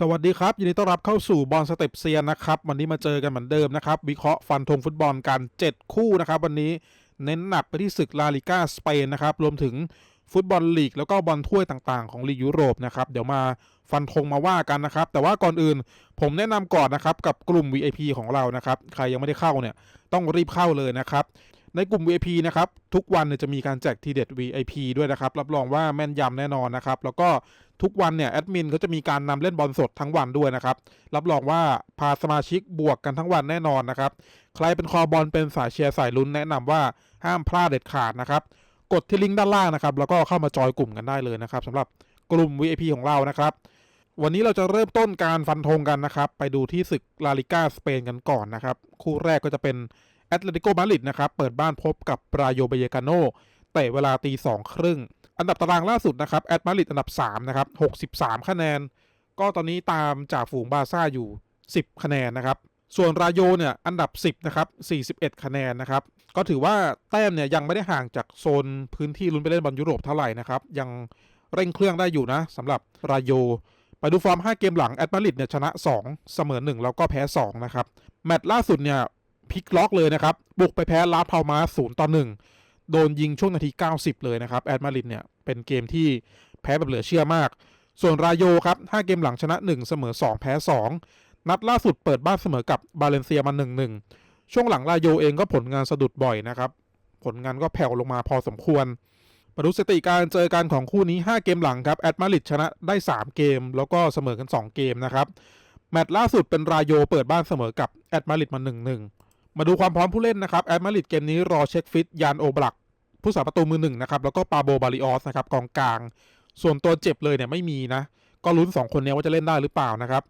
สวัสดีครับ ยินดีต้อนรับเข้าสู่บอลสเต็ปเซียนนะครับ วันนี้มาเจอกันเหมือนเดิมนะครับ วิเคราะห์ฟันธงฟุตบอลกัน 7 คู่นะครับ วันนี้เน้นหนักไปที่ศึกลาลิก้าสเปนนะครับ รวมถึงฟุตบอลลีก แล้วก็บอลถ้วยต่างๆ ของลีกยุโรปนะครับ เดี๋ยวมาฟันธงมาว่ากันนะครับ แต่ว่าก่อนอื่นผมแนะนำก่อนนะครับกับกลุ่ม VIP ของเรานะครับ ใครยังไม่ได้เข้าเนี่ยต้องรีบเข้าเลยนะครับในกลุ่ม VIP นะครับ ทุกวันจะมีการแจกทีเด็ด VIP ด้วยนะครับ รับรองว่าแม่นยำแน่นอนนะครับ แล้วก็ ทุกวันเนี่ยแอดมินเขาจะมีการนำเล่นบอลสดทั้งวันด้วยนะครับรับรองว่าพาสมาชิกบวกกันทั้งวันแน่นอนนะครับใครเป็นคอบอลเป็นสายเชียร์สายลุ้นแนะนำว่าห้ามพลาดเด็ดขาดนะครับกดที่ลิงก์ด้านล่างนะครับแล้วก็เข้ามาจอยกลุ่มกันได้เลยนะครับสำหรับกลุ่ม VIP ของเรานะครับวันนี้เราจะเริ่มต้นการฟันธงกันนะครับ ไปดูที่ศึกลาลิก้าสเปนกันก่อนนะครับ คู่แรกก็จะเป็นแอตเลติโกมาดริดนะครับ เปิดบ้านพบกับปราโยเบเยกาโนเตะเวลาตีสองครึ่ง อันดับตารางล่าสุดนะครับแอตมาริดอันดับ3นะครับ63 คะแนน ก็ตอนนี้ตามจากฝูงบาซ่าอยู่ 10 คะแนนนะครับ ส่วนราโยเนี่ยอันดับ 10นะครับ41 คะแนนนะครับ ก็ถือว่าแต้มเนี่ยยังไม่ได้ห่างจากโซนพื้นที่ลุ้นไปเล่นบอลยุโรปเท่าไหร่นะครับ ยังเร่งเครื่องได้อยู่นะสำหรับราโยไปดูฟอร์ม 5 เกมหลังแอตมาริดเนี่ยชนะ 2 เสมอ 1 แล้วก็แพ้ 2 นะครับ แมตช์ล่าสุดเนี่ยพลิกล็อกเลยนะครับ บุกไปแพ้ลาพามา0ต่อ1 โดนยิงช่วงนาที 90 เลยนะครับแอตมาริดเนี่ยเป็นเกมที่แพ้แบบเหลือเชื่อมาก ส่วนรายโยครับ 5 เกมหลังชนะ 1 เสมอ 2 แพ้ 2 นัดล่าสุดเปิดบ้านเสมอกับบาเลนเซียมา 1-1 ช่วงหลังรายโยเองก็ผลงานสะดุดบ่อยนะครับ ผลงานก็แผ่วลงมาพอสมควรมาดูสถิติการเจอกันของคู่นี้ 5 เกมหลังครับแอตมาริดชนะได้ 3 เกม แล้วก็เสมอกัน 2 เกมนะครับแมตช์ล่าสุดเป็นรายโยเปิดบ้านเสมอกับแอตมาริดมา 1-1 มาดูความพร้อมผู้เล่นนะครับแอตมาริดเกมนี้รอเช็คฟิตยานโอบลัก ผู้สาประตูมือหนึ่งนะครับแล้วก็ปาโบบาริออสนะครับกองกลาง ส่วนตัวเจ็บเลยเนี่ยไม่มีนะ ก็ลุ้น 2 คนนี้ว่าจะเล่นได้หรือเปล่านะครับ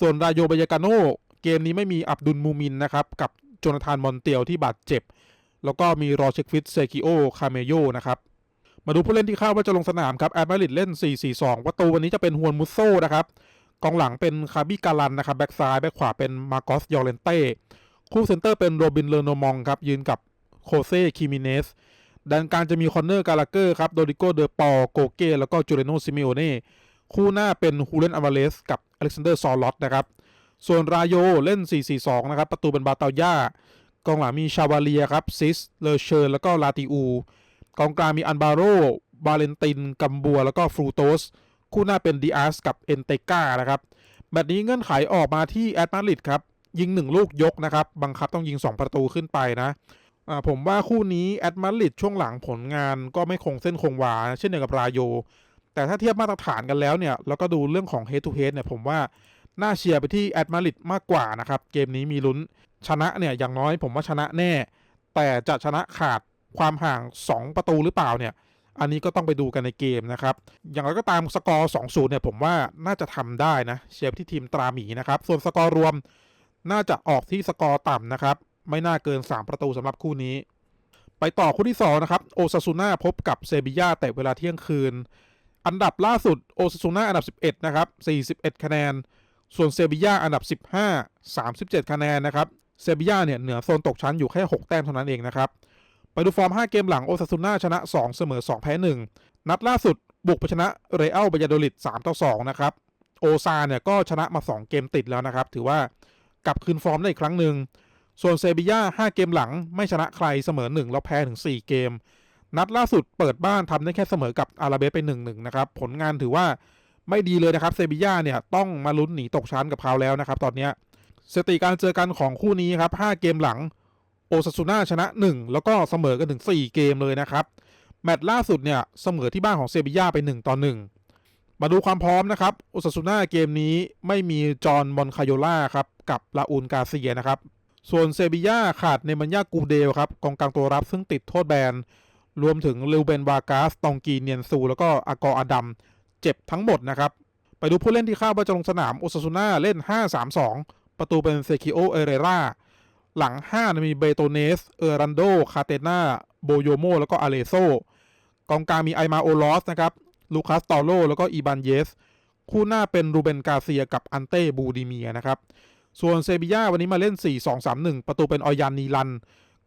ส่วนรายโยเบยากาโนเกมนี้ไม่มีอับดุลมูมินนะครับกับโจนาธานมอนเตียวที่บาดเจ็บ แล้วก็มีรอเช็คฟิตเซกิโอคาเมโยนะครับมาดูผู้เล่นที่คาดว่าจะลงสนามครับแอตมาริดเล่น 4-4-2ประตูวันนี้จะเป็นฮวนมุโซนะครับกองหลังเป็นคาบิการันนะครับแบ็กซ้ายแบ็กขวาเป็นมาโกสยอเรนเต้ คู่เซนเตอร์เป็นโรบินเลโนมองครับยืนกับโคเซ่คิมิเนสดันการจะมีคอนเนอร์กาลาเกอร์ครับโดริโกเดอปอโกเก้แล้วก็จูเรโนซิเมโอเน่คู่หน้าเป็นฮูเลนอ v าเลสกับอเล็กซานเดอร์ซอลลอตนะครับส่วนรายโยเล่น 4-4-2 นะครับ ประตูเป็นบาตาย่ากองหลังมีชาวาเลียครับซิสเลเชอร์แล้วก็ลาติอูกองกลางมีอันบาโรบาเลนติน กัมบัว แล้วก็ฟรูโตส คู่หน้าเป็นดีอาสกับเอนเตกานะครับ แบบนี้เงื่อนไขออกมาที่แอตมาดริดครับ ยิง 1 ลูกยกนะครับ บังคับต้องยิง 2 ประตูขึ้นไปนะผมว่าคู่นี้แอตมาริดช่วงหลังผลงานก็ไม่คงเส้นคงวา เช่นเดียวกับราโย แต่ถ้าเทียบมาตรฐานกันแล้วเนี่ย แล้วก็ดูเรื่องของ head to head เนี่ยผมว่าน่าเชียร์ไปที่แอตมาริดมากกว่านะครับ เกมนี้มีลุ้นชนะเนี่ยอย่างน้อยผมว่าชนะแน่ แต่จะชนะขาดความห่าง 2 ประตูหรือเปล่าเนี่ย อันนี้ก็ต้องไปดูกันในเกมนะครับ อย่างไรก็ตามสกอร์2-0เนี่ยผมว่าน่าจะทำได้นะ เชียร์ที่ทีมตราหมีนะครับ ส่วนสกอร์รวม น่าจะออกที่สกอร์ต่ำนะครับ ไม่น่าเกิน 3 ประตูสำหรับคู่นี้ ไปต่อคู่ที่2นะครับโอซาซูน่าพบกับเซบียาแต่เวลาเที่ยงคืน อันดับล่าสุดโอซาซูน่าอันดับ 11 นะครับ 41 คะแนน ส่วนเซบียาอันดับ 15 37 คะแนนนะครับเซบียาเนี่ยเหนือโซนตกชั้นอยู่แค่ 6 แต้มเท่านั้นเองนะครับไปดูฟอร์ม 5 เกมหลังโอซาซูน่าชนะ 2 เสมอ 2 แพ้ 1 นัดล่าสุดบุกไปชนะเรอัลบายาโดลิด3ต่อ2นะครับโอซาเนี่ยก็ชนะมา 2 เกมติดแล้วนะครับ ถือว่า กลับคืนฟอร์มได้อีกครั้งหนึ่ง ส่วนเซบียา5เกมหลังไม่ชนะใครเสมอ1แล้วแพ้ถึง 4 เกม นัดล่าสุดเปิดบ้านทำได้แค่เสมอกับอาราเบสไป1-1นะครับ ผลงานถือว่าไม่ดีเลยนะครับเซบียาเนี่ยต้องมาลุ้นหนีตกชั้นกับเขาแล้วนะครับตอนนี้สถิติการเจอกันของคู่นี้ครับ5เกมหลังโอซาซูน่าชนะ 1 แล้วก็เสมอกันถึง 4 เกมเลยนะครับ แมตช์ล่าสุดเนี่ยเสมอที่บ้านของเซบียาไป 1 ต่อ 1 มาดูความพร้อมนะครับอซาซูน่าเกมนี้ไม่มีจอห์นมอนคาโยล่าครับกับลาอูนกาเซียนะครับ ส่วนเซบียาขาดเนมันยากูเดลครับกองกลางตัวรับซึ่งติดโทษแบน รวมถึงลิวเบนวากาส ตองกีเนียนซู แล้วก็อากอร์อดัม เจ็บทั้งหมดนะครับ ไปดูผู้เล่นที่คาดว่าจะลงสนามอซาซูน่าเล่น 5-3-2 ประตูเป็นเซคิโอเอเรราหลัง 5 มีเบโตเนสเอรันโด คาเตนาโบโยโม แล้วก็อาเลโซ กองกลางมีไอมาโอลอสนะครับ ลูคัสตอโลแล้วก็อีบานเยส คู่หน้าเป็นรูเบนกาเซียกับอันเต้บูดิเมียนะครับ ส่วนเซบียาวันนี้มาเล่น 4-2-3-1 ประตูเป็นออยันนีลัน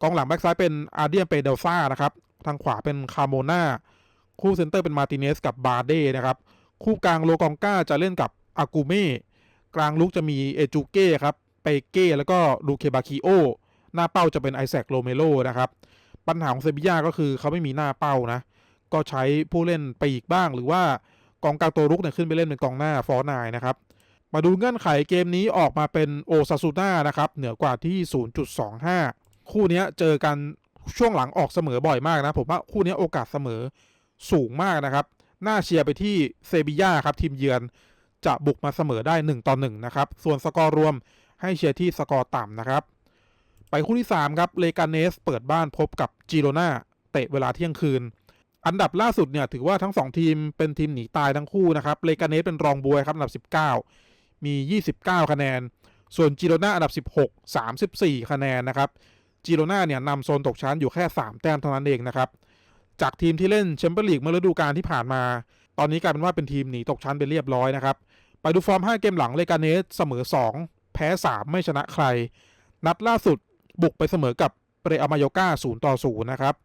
กองหลังแบ็กซ้ายเป็นอาร์เดียนเปเดลซ่านะครับ ทางขวาเป็นคาโมนาคู่เซนเตอร์เป็นมาติเนสกับบาเด้นะครับ คู่กลางโลกองก้าจะเล่นกับอากูเม่ กลางลุกจะมีเอจูเก้ครับ เปเก้แล้วก็ลูเคบาคิโอ หน้าเป้าจะเป็นไอแซคโรเมโลนะครับ ปัญหาของเซบีย่าก็คือเขาไม่มีหน้าเป้านะ ก็ใช้ผู้เล่นปีกบ้าง หรือว่ากองกลางตัวรุกเนี่ยขึ้นไปเล่นเป็นกองหน้าฟอร์นายนะครับ มาดูเงื่อนไขเกมนี้ออกมาเป็นโอซาซูน่านะครับเหนือกว่าที่ 0.25 คู่นี้เจอกันช่วงหลังออกเสมอบ่อยมากนะผมว่าคู่นี้โอกาสเสมอสูงมากนะครับ น่าเชียร์ไปที่เซบีย่าครับทีมเยือนจะบุกมาเสมอได้ 1 ต่อ 1 นะครับ ส่วนสกอร์รวมให้เชียร์ที่สกอร์ต่ำนะครับ ไปคู่ที่ 3 ครับเลกาเนสเปิดบ้านพบกับจิโรนาเตะเวลาเที่ยงคืน อันดับล่าสุดเนี่ยถือว่าทั้ง 2 ทีมเป็นทีมหนีตายทั้งคู่นะครับเลกาเนสเป็นรองบวยครับอันดับ 19 มี 29 คะแนน ส่วนจิโรนาอันดับ 16 34 คะแนนนะครับจิโรนาเนี่ยนำโซนตกชั้นอยู่แค่ 3 แต้มเท่านั้นเองนะครับจากทีมที่เล่นแชมเปี้ยนลีกเมื่อฤดูกาลที่ผ่านมา ตอนนี้กลายเป็นว่าเป็นทีมหนีตกชั้นไปเรียบร้อยนะครับไปดูฟอร์ม 5 เกมหลังเลกาเนสเสมอ 2 แพ้ 3 ไม่ชนะใคร นัดล่าสุดบุกไปเสมอกับเรอัมาโยกา0ต่อ0นะครับ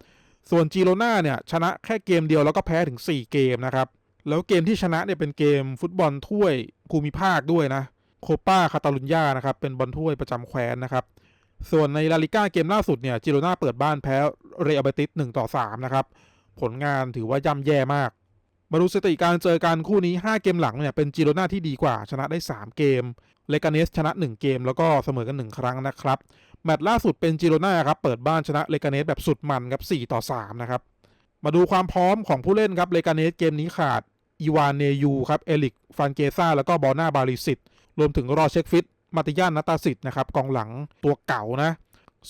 ส่วนจิโรนาเนี่ยชนะแค่เกมเดียวแล้วก็แพ้ถึง 4 เกมนะครับ แล้วเกมที่ชนะเนี่ยเป็นเกมฟุตบอลถ้วยภูมิภาคด้วยนะโคปาคาตาลุญญานะครับเป็นบอลถ้วยประจำแคว้นนะครับส่วนในลาลิก้าเกมล่าสุดเนี่ยจิโรนาเปิดบ้านแพ้เรอัลเบติส1ต่อ3นะครับผลงานถือว่าย่ำแย่มาก มาดูสถิติการเจอกันคู่นี้ 5 เกมหลังเนี่ยเป็นจิโรนาที่ดีกว่าชนะได้ 3 เกมเลกาเนสชนะ 1 เกมแล้วก็เสมอกัน 1 ครั้งนะครับ แมตช์ล่าสุดเป็นจิโรนาครับเปิดบ้านชนะเลกาเนสแบบสุดมันครับ4ต่อ3นะครับมาดูความพร้อมของผู้เล่นครับเลกาเนสเกมนี้ขาดอีวานเนยูครับเอลิกฟานเกซ่าแล้วก็บอลนาบาริสิตรวมถึงรอเช็คฟิตมาติยานนัตตาสิตนะครับกองหลังตัวเก่านะ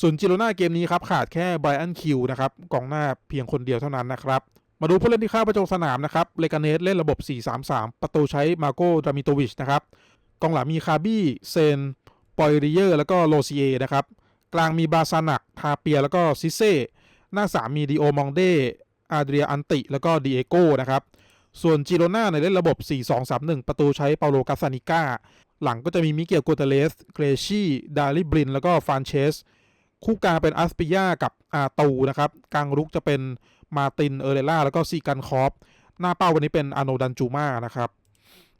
ส่วนจิโรนาเกมนี้ครับขาดแค่ไบรอันคิวนะครับกองหน้าเพียงคนเดียวเท่านั้นนะครับมาดูผู้เล่นที่เข้าประจงสนามนะครับเลกาเนสเล่นระบบ 4-3-3 ประตูใช้มาโกดามิโตวิชนะครับกองหลังมีคาบี้เซนปอยริเยอร์แล้วก็โลซีเอนะครับ กลางมีบาซานักทาเปียแล้วก็ซิเซ่ หน้าสามมีดิโอมองเดอาเดรียอันติ แล้วก็ดิเอโก้นะครับ ส่วนจิโรนาในเล่นระบบ 4-2-3-1 ประตูใช้เปาโลกาซานิก้า หลังก็จะมีมิเกลโกเตเลส เกรชี่ ดาริบริน แล้วก็ฟานเชส คู่กลางเป็นอัสปิยากับอาตูนะครับ กลางรุกจะเป็นมาติน เอเรล่า แล้วก็ซีกันคอฟ หน้าเป้าวันนี้เป็นอโนดันจูมานะครับ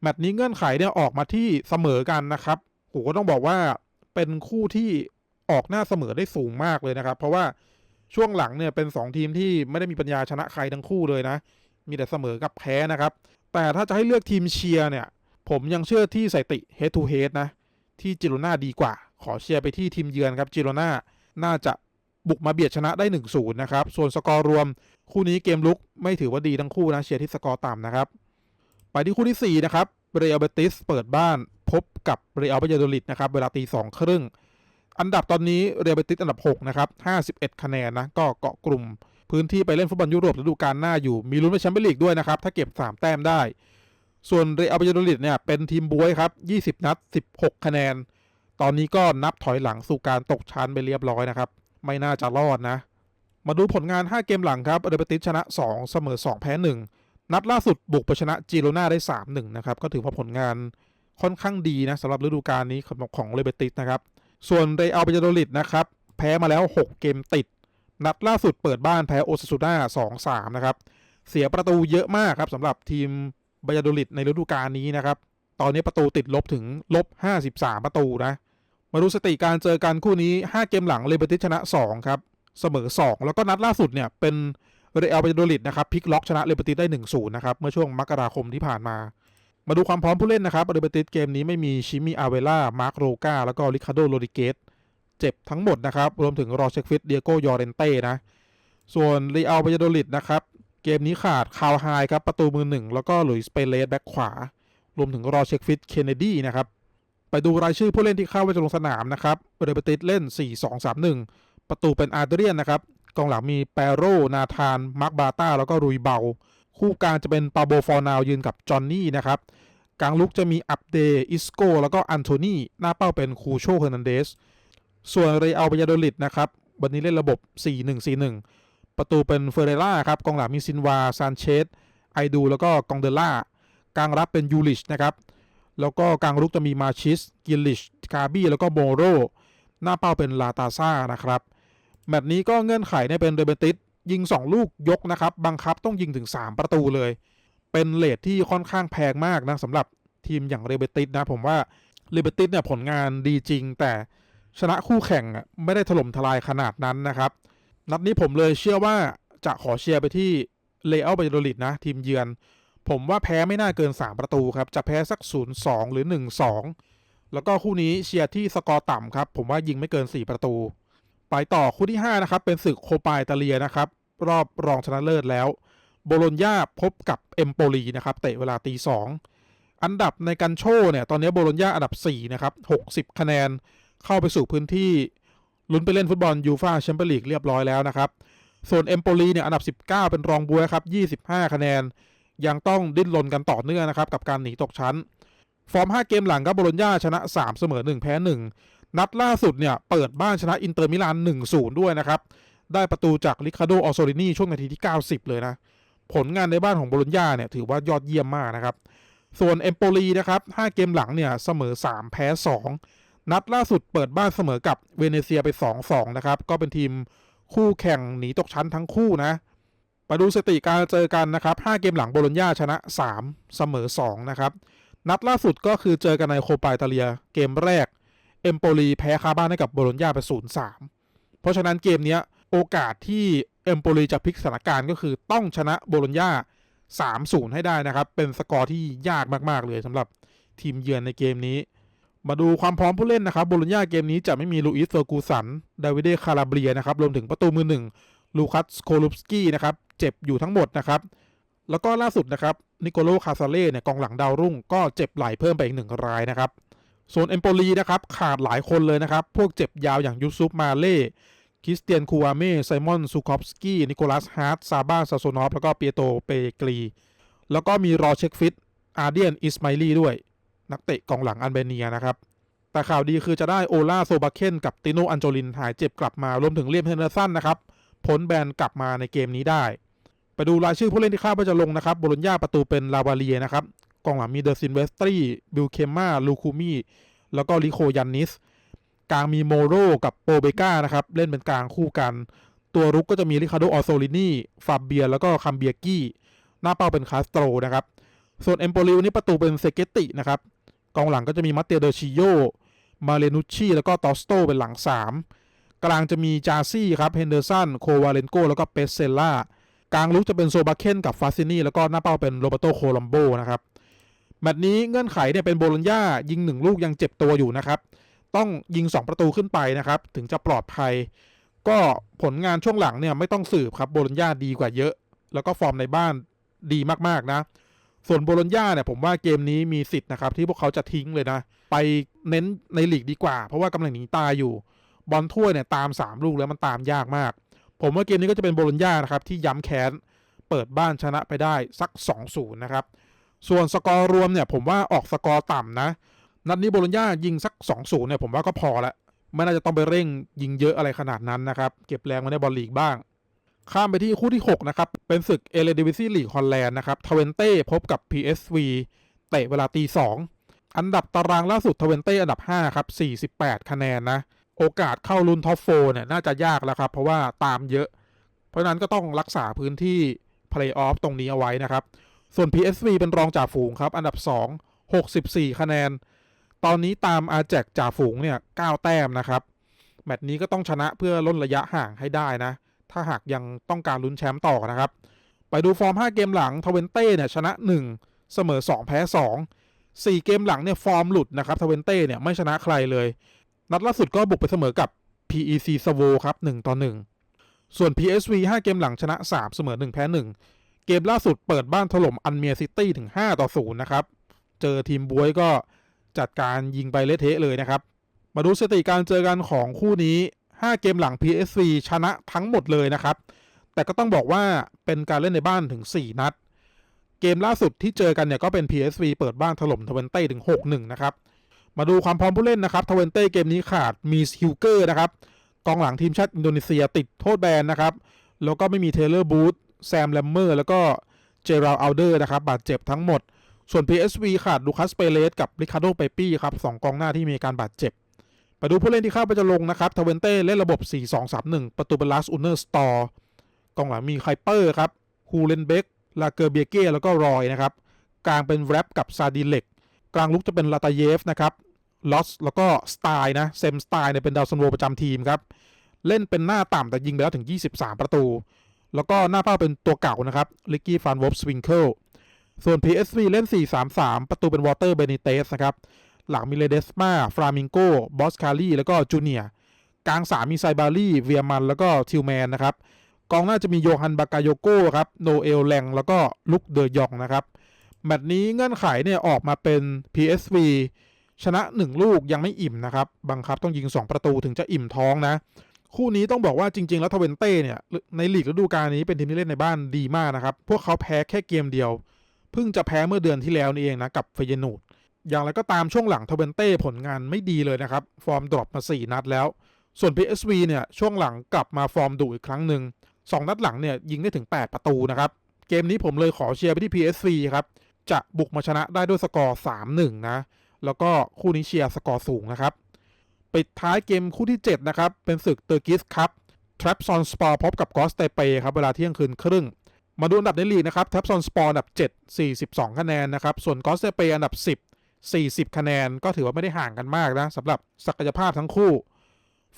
แมตช์นี้เงื่อนไขเนี่ยออกมาที่เสมอกันนะครับโหก็ต้องบอกว่าเป็นคู่ที่ ออกหน้าเสมอได้สูงมากเลยนะครับ เพราะว่าช่วงหลังเนี่ยเป็น 2 ทีมที่ไม่ได้มีปัญญาชนะใครทั้งคู่เลยนะ มีแต่เสมอกับแพ้นะครับ แต่ถ้าจะให้เลือกทีมเชียร์เนี่ย ผมยังเชื่อที่สติ head to head นะ ที่จิโรนาดีกว่า ขอเชียร์ไปที่ทีมเยือนครับจิโรนาน่าจะบุกมาเบียดชนะได้1-0นะครับ ส่วนสกอร์รวม คู่นี้เกมลุกไม่ถือว่าดีทั้งคู่นะเชียร์ที่สกอร์ต่ำนะครับ ไปที่คู่ที่4นะครับเรอัลเบติสเปิดบ้านพบกับเรอัลบายาโดลิดนะครับเวลาตีสองครึ่ง อันดับตอนนี้เรอัลเบติสอันดับ 6 นะครับ 51 คะแนนนะ ก็เกาะกลุ่ม พื้นที่ไปเล่นฟุตบอลยุโรปฤดูกาลหน้าอยู่ มีลุ้นไปแชมเปี้ยนลีกด้วยนะครับ ถ้าเก็บ 3 แต้มได้ ส่วนเรอัลบาดลิดเนี่ยเป็นทีมบวยครับ 20 นัด 16 คะแนน ตอนนี้ก็นับถอยหลังสู่การตกชั้นไปเรียบร้อยนะครับ ไม่น่าจะรอดนะ มาดูผลงาน 5 เกมหลังครับ เรอัลเบติสชนะ 2 เสมอ 2 แพ้ 1 นัดล่าสุดบุกไปชนะจิโรนาได้ 3-1 นะครับ ก็ถือว่าผลงานค่อนข้างดีนะสำหรับฤดูกาลนี้ของของเรเบติสนะครับ ส่วนเรอัลเบายโดลิดนะครับ แพ้มาแล้ว 6 เกมติด นัดล่าสุดเปิดบ้านแพ้โอซาซูน่า2-3 นะครับ เสียประตูเยอะมากครับสำหรับทีมบายาโดลิดในฤดูกาลนี้นะครับ ตอนนี้ประตูติดลบถึงลบ 53 ประตูนะ มาดูสติการเจอกันคู่นี้ 5 เกมหลังเรเบติชนะ 2 ครับ เสมอ 2 แล้วก็นัดล่าสุดเนี่ยเป็นเรอัลบาโดลิดนะครับพลิกล็อกชนะเรเบติได้ 1-0 นะครับ เมื่อช่วงมกราคมที่ผ่านมา มาดูความพร้อมผู้เล่นนะครับอเรเบติสเกมนี้ไม่มีชิมิอาเวล่า มาร์คโรกาแล้วก็ริคาโดโรดิเกสเจ็บทั้งหมดนะครับ รวมถึงรอเชคฟิตเดียโกยอเรนเต้นะ ส่วนเรอัลบายาโดลิดนะครับ เกมนี้ขาดคาวไฮครับ ประตูมือหนึ่งแล้วก็หลุยส์เปเลสแบ็คขวา รวมถึงรอเชคฟิตเคนเนดีนะครับ ไปดูรายชื่อผู้เล่นที่เข้าไปจะลงสนามนะครับเรเบติสเล่น 4-2-3-1 ประตูเป็นอาร์เดรียนนะครับกองหลังมีแปโรนาธานมาร์คบาต้าแล้วก็รุยเบา คู่กลางจะเป็นปาโบฟอร์นาวยืนกับจอนนี่นะครับกลางลุกจะมีอัปเดอิสโกแล้วก็อันโทนีหน้าเป้าเป็นคูโชเฮอร์นันเดสส่วนเรอัลบายาโดลิดนะครับวันนี้เล่นระบบ 4-1-4-1 ประตูเป็นเฟเรล่าครับกองหลังมีซินวาซานเชสไอดูแล้วก็กองเดล่ากลางรับเป็นยูลิชนะครับแล้วก็กลางลุกจะมีมาชิสกิลลิชคาบี้แล้วก็โมโรหน้าเป้าเป็นลาตาซ่านะครับแมตช์นี้ก็เงื่อนไขเนี่ยเป็นเรเบติส ยิง 2 ลูกยกนะครับ บังคับต้องยิงถึง 3 ประตูเลย เป็นเลทที่ค่อนข้างแพงมากนะสำหรับทีมอย่างเรเบติสนะผมว่าลิเบติสเนี่ยผลงานดีจริง แต่ชนะคู่แข่งไม่ได้ถล่มทลายขนาดนั้นนะครับ นัดนี้ผมเลยเชื่อว่าจะขอเชียร์ไปที่เลอัลบโดลิดนะ ทีมเยือน ผมว่าแพ้ไม่น่าเกิน 3 ประตูครับ จะแพ้สัก 0-2 หรือ 1-2 แล้วก็คู่นี้เชียร์ที่สกอร์ต่ำครับ ผมว่ายิงไม่เกิน 4 ประตู ไปต่อคู่ที่ 5 นะครับ เป็นศึกโคปาอิตาเลียนะครับ รอบรองชนะเลิศแล้ว โบโลญญาพบกับเอมโปลีนะครับ เตะเวลาตีสองอันดับในกันโชว์เนี่ย ตอนนี้โบโลญญาอันดับ 4 นะครับ 60 คะแนนเข้าไปสู่พื้นที่ลุ้นไปเล่นฟุตบอลยูฟาแชมเปี้ยนลีกเรียบร้อยแล้วนะครับ ส่วนเอมโปลีเนี่ยอันดับ 19 เป็นรองบัวครับ 25 คะแนน ยังต้องดิ้นรนกันต่อเนื่องนะครับกับการหนีตกชั้น ฟอร์ม 5 เกมหลังครับโบโลญญาชนะ 3 เสมอ 1 แพ้ 1 นัดล่าสุดเนี่ยเปิดบ้านชนะอินเตอร์มิลาน1-0 ด้วยนะครับ ได้ประตูจากริคาโดออโซลินีช่วงนาทีที่ 90 เลยนะ ผลงานในบ้านของโบโลญญาเนี่ยถือว่ายอดเยี่ยมมากนะครับ ส่วนเอมโปลีนะครับ 5 เกมหลังเนี่ยเสมอ 3 แพ้ 2 นัดล่าสุดเปิดบ้านเสมอกับเวเนเซียไป 2-2 นะครับ ก็เป็นทีมคู่แข่งหนีตกชั้นทั้งคู่นะไปดูสติการเจอกันนะครับ 5 เกมหลังโบโลญญาชนะ 3 เสมอ 2 นะครับ นัดล่าสุดก็คือเจอกันในโคปาอิตาเลียเกมแรก เอมโปลีแพ้คาบ้านให้กับโบโลญญาไป0-3เพราะฉะนั้นเกมเนี้ยโอกาสที่เอมโปลีจะพลิกสถานการณ์ก็คือต้องชนะโบโลญญา3-0ให้ได้นะครับ เป็นสกอร์ที่ยากมากๆเลยสำหรับทีมเยือนในเกมนี้ มาดูความพร้อมผู้เล่นนะครับโบโลญญาเกมนี้จะไม่มีลูอิสเฟอร์กูสันดาวิเดคาราเบียนะครับรวมถึงประตูมือหนึ่งลูคัสโคลุปสกี้นะครับเจ็บอยู่ทั้งหมดนะครับแล้วก็ล่าสุดนะครับนิโคโลคาซาเล่เนี่ยกองหลังดาวรุ่งก็เจ็บไหลเพิ่มไปอีกหนึ่งรายนะครับ ส่วนเอมโปลีนะครับขาดหลายคนเลยนะครับ พวกเจ็บยาวอย่างยูซุปมาเล่คริสเตียนคูอาเม่ไซมอนซูคอฟสกี้นิโคลัสฮาร์ตซาบาซาโซนอฟแล้วก็เปียโตเปกรี แล้วก็มีรอเช็คฟิตอาเดียนอิสมาลีด้วย นักเตะกองหลังอันเบเนียนะครับ แต่ข่าวดีคือจะได้โอลาโซบาเคนกับติโนอันโจลินหายเจ็บกลับมารวมถึงเลียมเฮนเดอร์สันนะครับพ้นแบนกลับมาในเกมนี้ได้ ไปดูรายชื่อผู้เล่นที่คาดว่าจะลงนะครับโบโลญญาประตูเป็นลาวาเลียนะครับ กองหลังมีเดอร์ซินเวสตรีบิลเคมาลูคูมีแล้วก็ลิโคยันนิส กลางมีโมโรกับโปเบกานะครับ เล่นเป็นกลางคู่กัน ตัวรุกก็จะมีริคาโดออโซลินีฟาเบีย แล้วก็คัมเบียกี้ หน้าเป้าเป็นคาสโตรนะครับ ส่วนเอมโปลิวนี่ประตูเป็นเซเกตินะครับ กองหลังก็จะมีมัตเตเดอชิโย มาเลนุชชีแล้วก็ตอสโตเป็นหลัง 3 กลางจะมีจาซี่ครับ เฮนเดอร์สัน โควาเลนโก แล้วก็เปเซล่ากลางลุกจะเป็นโซบาเคนกับฟาซินีแล้วก็หน้าเป้าเป็นโรเบโตโคลัมโบนะครับ แมตช์นี้เงื่อนไขเนี่ยเป็นโบโลญญายิงหนึ่งลูกยังเจ็บตัวอยู่นะครับ ต้องยิง 2 ประตูขึ้นไปนะครับ ถึงจะปลอดภัย ก็ผลงานช่วงหลังเนี่ยไม่ต้องสืบครับโบโลญญาดีกว่าเยอะ แล้วก็ฟอร์มในบ้านดีมากๆนะ ส่วนโบโลญญาเนี่ยผมว่าเกมนี้มีสิทธิ์นะครับ ที่พวกเขาจะทิ้งเลยนะ ไปเน้นในลีกดีกว่า เพราะว่ากำลังหนีตายอยู่บอลถ้วยเนี่ยตาม 3 ลูกแล้วมันตามยากมาก ผมว่าเกมนี้ก็จะเป็นโบโลญญานะครับที่ย้ำแค้นเปิดบ้านชนะไปได้สัก 2-0นะครับ ส่วนสกอร์รวมเนี่ยผมว่าออกสกอร์ต่ำนะ นัดนี้โบโลญญายิงสัก2-0เนี่ยผมว่าก็พอละไม่น่าจะต้องไปเร่งยิงเยอะอะไรขนาดนั้นนะครับ เก็บแรงไว้ในบอลลีกบ้าง ข้ามไปที่คู่ที่ 6 นะครับ เป็นศึกเอเลดิวิซี่ลีกฮอลแลนด์นะครับทเวนเต้พบกับ PSV เตะเวลาตีสองอันดับตารางล่าสุดทเวนเต้อันดับ 5 ครับ 48 คะแนนนะ โอกาสเข้าลุ้นท็อปโฟเนี่ยน่าจะยากแล้วครับ เพราะว่าตามเยอะ เพราะฉะนั้นก็ต้องรักษาพื้นที่เพลย์ออฟตรงนี้เอาไว้นะครับ ส่วน PSV เป็นรองจ่าฝูงครับ อันดับ 2 64 คะแนน ตอนนี้ตามอาแจกจ่าฝูงเนี่ย9แต้มนะครับ แมตช์นี้ก็ต้องชนะเพื่อลดระยะห่างให้ได้นะ ถ้าหากยังต้องการลุ้นแชมป์ต่อนะครับ ไปดูฟอร์ม 5 เกมหลังทเวนเต้เนี่ยชนะ 1 เสมอ 2 แพ้ 2 4 เกมหลังเนี่ยฟอร์มหลุดนะครับทเวนเต้เนี่ยไม่ชนะใครเลย นัดล่าสุดก็บุกไปเสมอกับ PEC s v o ครับ1ต่อ1ส่วน PSV 5 เกมหลังชนะ 3 เสมอ 1 แพ้ 1 เกมล่าสุดเปิดบ้านถล่มอันเมียซิตี้ถึง 5 ต่อ 0 นะครับ เจอทีมบวยก็จัดการยิงไปเละเทะเลยนะครับ มาดูสถิติการเจอกันของคู่นี้ 5 เกมหลัง PSV ชนะทั้งหมดเลยนะครับ แต่ก็ต้องบอกว่าเป็นการเล่นในบ้านถึง 4 นัด เกมล่าสุดที่เจอกันเนี่ยก็เป็น PSV เปิดบ้านถล่มทเวนเต้ถึง 6-1 นะครับ มาดูความพร้อมผู้เล่นนะครับทเวนเต้เกมนี้ขาดมีฮิวเกอร์นะครับกองหลังทีมชาติอินโดนีเซียติดโทษแบนนะครับ แล้วก็ไม่มีเทเลอร์บูธ แซมแลมเมอร์แล้วก็เจราลอัลเดอร์นะครับบาดเจ็บทั้งหมด ส่วน PSV ขาดลูคัสเปเลสกับริคาโดเปปี้ครับสองกองหน้าที่มีการบาดเจ็บไปดูผู้เล่นที่เข้าไปจะลงนะครับทเวนเต้เล่นระบบ 4-2-3-1 ประตูเป็นลัสอุนเนอร์สตอร์กองหลังมีไคเปอร์ครับฮูเลนเบกลาเกอร์เบียเก้แล้วก็รอยนะครับกลางเป็นแรปกับซาดิเล็กกลางลุกจะเป็นลาตาเยฟนะครับลอสแล้วก็สไตล์นะเซมสไตล์เนี่ยเป็นดาวซันโวประจำทีมครับ เล่นเป็นหน้าต่ำแต่ยิงไปแล้วถึง 23 ประตู แล้วก็หน้าเป้าเป็นตัวเก่านะครับลิกกี้ฟานวอฟสวิงเคิลส่วน PSV เล่น 4-3-3 ประตูเป็นวอเตอร์เบนิเตสนะครับ หลังมีเลเดสมาฟรามิงโกบอสคารีแล้วก็จูเนียกลางสามมีไซบารีเวียมัน แล้วก็ทิวแมนนะครับ กองหน้าจะมีโยฮันบากาโยโก้ครับโนเอลแลงแล้วก็ลุกเดยองนะครับ แมตช์นี้เงื่อนไขเนี่ยออกมาเป็น PSV ชนะ 1 ลูกยังไม่อิ่มนะครับ บังคับต้องยิง 2 ประตูถึงจะอิ่มท้องนะ คู่นี้ต้องบอกว่าจริง ๆ แล้วทเวนเต้เนี่ยในลีกฤดูกาลนี้เป็นทีมที่เล่นในบ้านดีมากนะครับ พวกเขาแพ้แค่เกมเดียว เพิ่งจะแพ้เมื่อเดือนที่แล้วนี่เองนะกับเฟยนูดอย่างไรก็ตามช่วงหลังทเวนเต้ผลงานไม่ดีเลยนะครับ ฟอร์มดรอปมา 4 นัดแล้ว ส่วน PSV เนี่ยช่วงหลังกลับมาฟอร์มดุอีกครั้งหนึ่งสองนัดหลังเนี่ยยิงได้ถึง 8 ประตูนะครับ เกมนี้ผมเลยขอเชียร์ไปที่ PSV ครับจะบุกมาชนะได้ด้วยสกอร์ 3-1 นะ แล้วก็คู่นี้เชียร์สกอร์สูงนะครับ ปิดท้ายเกมคู่ที่ 7 นะครับ เป็นศึกเตอร์กิสครับทรัพซอนสปอร์พบกับกอสเตเปครับเวลาเที่ยงคืนครึ่ง มาดูอันดับในลีกนะครับทรัพซอนสปอร์อันดับ 7 42 คะแนนนะครับ ส่วนกอสเตเปอันดับ 10 40 คะแนน ก็ถือว่าไม่ได้ห่างกันมากนะสำหรับศักยภาพทั้งคู่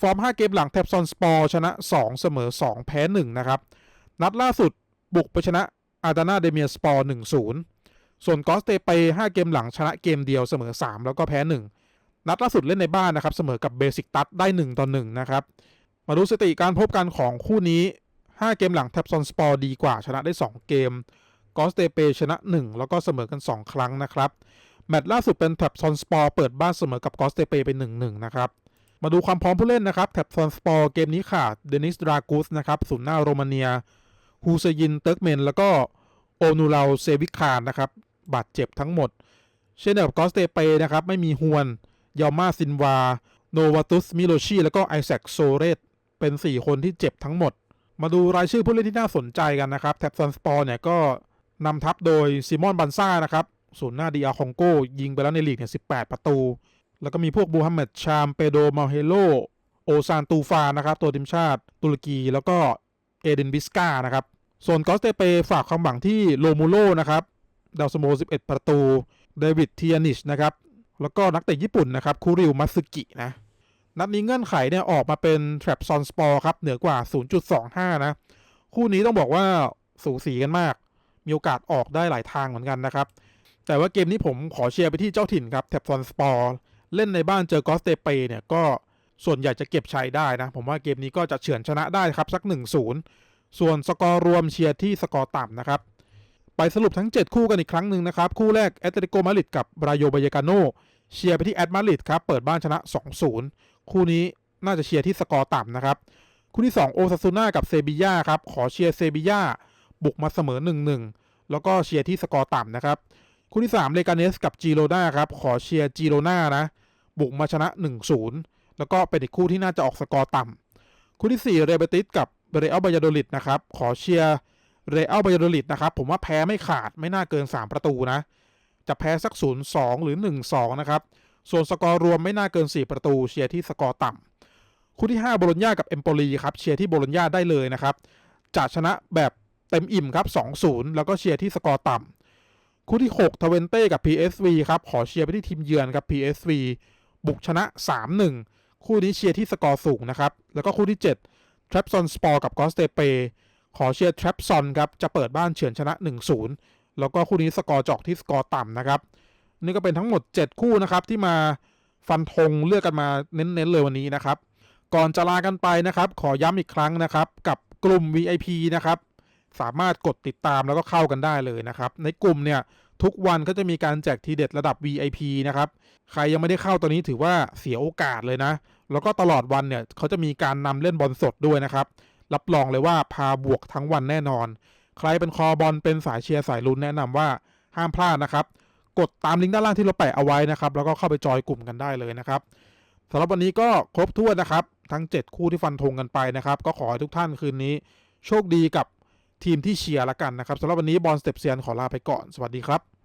ฟอร์ม 5 เกมหลังแทบซอนสปอร์ชนะ 2 เสมอ 2 แพ้ 1 นะครับ นัดล่าสุดบุกไปชนะอาดานาเดเมียสปอร์1-0 ส่วนกอสเตเป5เกมหลังชนะเกมเดียวเสมอ 3 แล้วก็แพ้ 1 นัดล่าสุดเล่นในบ้านนะครับ เสมอกับเบสิกตัดได้ 1 ต่อ 1 นะครับ มาดูสถิติการพบกันของคู่นี้ 5 เกมหลังแทบซอนสปอร์ดีกว่าชนะได้ 2 เกมกอสเตเปชนะ 1 แล้วก็เสมอกัน 2 ครั้งนะครับ แมตช์ล่าสุดเป็นแทบซอนสปอร์เปิดบ้านเสมอกับกอสเตเปเป็น1-1 นะครับ มาดูความพร้อมผู้เล่นนะครับแท็บซอนสปอร์เกมนี้ขาดเดนิสดรากูสนะครับศูนย์หน้าโรมาเนียฮูเซยินเติร์กเมนแล้วก็โอนูเราเซวิคานนะครับบาดเจ็บทั้งหมด เช่นเดียวกับกอสเตเปนะครับไม่มีฮวน ยามาซินวา โนวาตุสมิโลชี แล้วก็ไอแซคโซเรตเป็น 4 คนที่เจ็บทั้งหมด มาดูรายชื่อผู้เล่นที่น่าสนใจกันนะครับ แท็บซอนสปอร์เนี่ยก็นำทัพโดยซิมอนบันซ่านะครับศูนย์หน้าดีอาคองโกยิงไปแล้วในลีกเนี่ย18 ประตู แล้วก็มีพวกบูฮัมเมดชามเปโดมาเฮโล โอซานตูฟานะครับตัวทีมชาติตุรกีแล้วก็เอเดนบิสกานะครับส่วนกอสเตเปฝากความหวังที่โลมูโลนะครับดาวสโม11 ประตูเดวิดเทียนิชนะครับ แล้วก็นักเตะญี่ปุ่นนะครับคูริวมัสึกินะนัดนี้เงื่อนไขเนี่ยออกมาเป็นแทรัพซอนสปอร์ครับเหนือกว่า 0.25 นะ คู่นี้ต้องบอกว่าสูสีกันมาก มีโอกาสออกได้หลายทางเหมือนกันนะครับ แต่ว่าเกมนี้ผมขอเชียร์ไปที่เจ้าถิ่นครับแท็บซอนสปอร์เล่นในบ้านเจอกอสเตเปเนี่ยก็ส่วนใหญ่จะเก็บชัยได้นะ ผมว่าเกมนี้ก็จะเฉือนชนะได้ครับสัก 1-0 ส่วนสกอร์รวมเชียร์ที่สกอร์ต่ำนะครับไปสรุปทั้ง 7 คู่กันอีกครั้งหนึ่งนะครับ คู่แรกแอตเลติโกมาดริดกับบราโยบายกาโน เชียร์ไปที่แอตมาริดครับ เปิดบ้านชนะ 2-0 คู่นี้น่าจะเชียร์ที่สกอร์ต่ำนะครับ คู่ที่ 2 โอซาซูน่ากับเซบีย่าครับ ขอเชียร์เซบีย่าบุกมาเสมอ 1-1 แล้วก็เชียร์ที่สกอร์ต่ำนะครับ คู่ที่ 3 เลกาเนสกับจีโรนาครับ ขอเชียร์จีโรนานะ บุกมาชนะ 1-0 แล้วก็เป็นอีกคู่ที่น่าจะออกสกอร์ต่ำ คู่ที่ 4 เรเบติสกับเรอัลบายาโดลิดนะครับ ขอเชียร์เรอัลบายาโดลิดนะครับ ผมว่าแพ้ไม่ขาดไม่น่าเกิน 3 ประตูนะ จะแพ้สัก 0-2 หรือ 1-2 นะครับ ส่วนสกอร์รวมไม่น่าเกิน 4 ประตูเชียร์ที่สกอร์ต่ำคู่ที่ 5 โบโลญญากับเอมโปลีครับเชียร์ที่โบโลญญาได้เลยนะครับจะชนะแบบเต็มอิ่มครับ 2-0 แล้วก็เชียร์ที่สกอร์ต่ำคู่ที่6ทเวนเต้กับ PSV ครับขอเชียร์ไปที่ทีมเยือนครับ PSV บุกชนะ 3-1 คู่นี้เชียร์ที่สกอร์สูงนะครับแล้วก็คู่ที่7 t r a p s o n Sport กับ g o s t e p e ขอเชียร์ t r a p s o n ครับจะเปิดบ้านเฉือนชนะ 1-0 แล้วก็คู่นี้สกอร์จอกที่สกอร์ต่ำนะครับ นี่ก็เป็นทั้งหมด 7 คู่นะครับที่มาฟันธงเลือกกันมาเน้นๆเลยวันนี้นะครับ ก่อนจะลากันไปนะครับ ขอย้ำอีกครั้งนะครับ กับกลุ่ม VIP นะครับสามารถกดติดตามแล้วก็เข้ากันได้เลยนะครับ ในกลุ่มเนี่ยทุกวันก็จะมีการแจกทีเด็ดระดับ VIP นะครับ ใครยังไม่ได้เข้าตัวนี้ถือว่าเสียโอกาสเลยนะ แล้วก็ตลอดวันเนี่ยเขาจะมีการนำเล่นบอลสดด้วยนะครับ รับรองเลยว่าพาบวกทั้งวันแน่นอน ใครเป็นคอบอลเป็นสายเชียร์สายลุ้นแนะนำว่าห้ามพลาดนะครับ กดตามลิงก์ด้านล่างที่เราแปะเอาไว้นะครับ แล้วก็เข้าไปจอยกลุ่มกันได้เลยนะครับสำหรับวันนี้ก็ครบถ้วนนะครับ ทั้ง 7 คู่ที่ฟันธงกันไปนะครับ ก็ขอให้ทุกท่านคืนนี้ โชคดีกับทีมที่เชียร์ละกันนะครับสำหรับวันนี้บอลสเต็ปเซียนขอลาไปก่อนสวัสดีครับ